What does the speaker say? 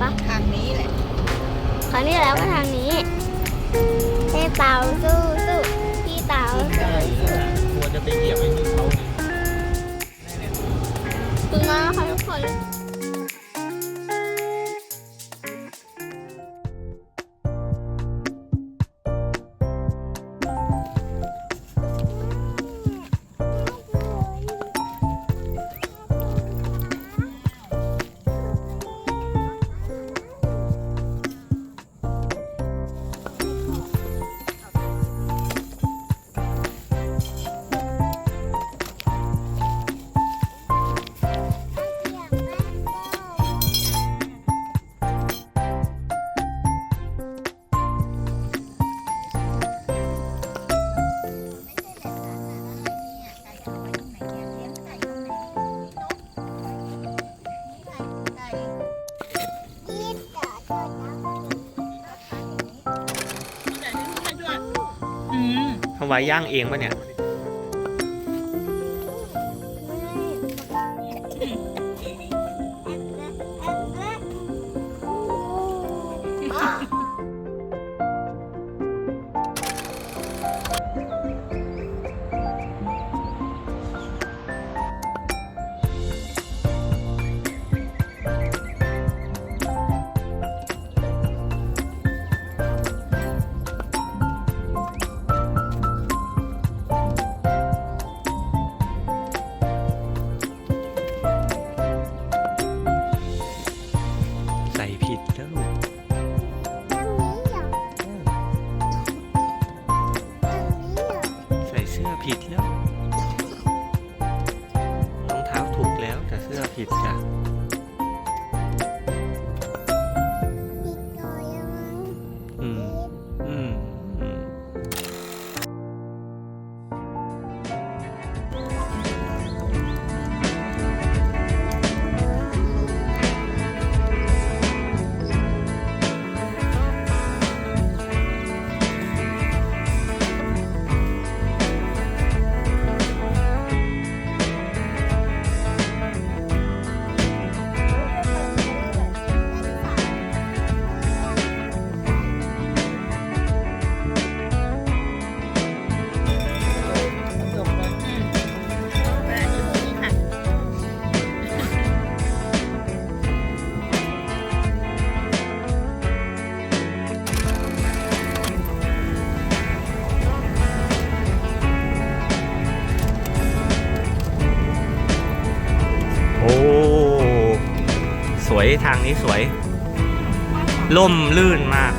ปะทางนี้แหละคราวนี้แล้วก็ทางนี้พี่เต๋าสู้สู้พี่เต๋าสู้แล้วรจะไปเหยียบไอ้นี่เขาไง ถึงแล้วนะค่ะทุกคน ทำไว้ย่างเองปะเนี่ย ใส่ผิดแล้วลูกใส่เสื้อผิดแล้วรองเท้าถูกแล้วแต่เสื้อผิดจ้ะ วยทางนี้สวย ล่มลื่นมาก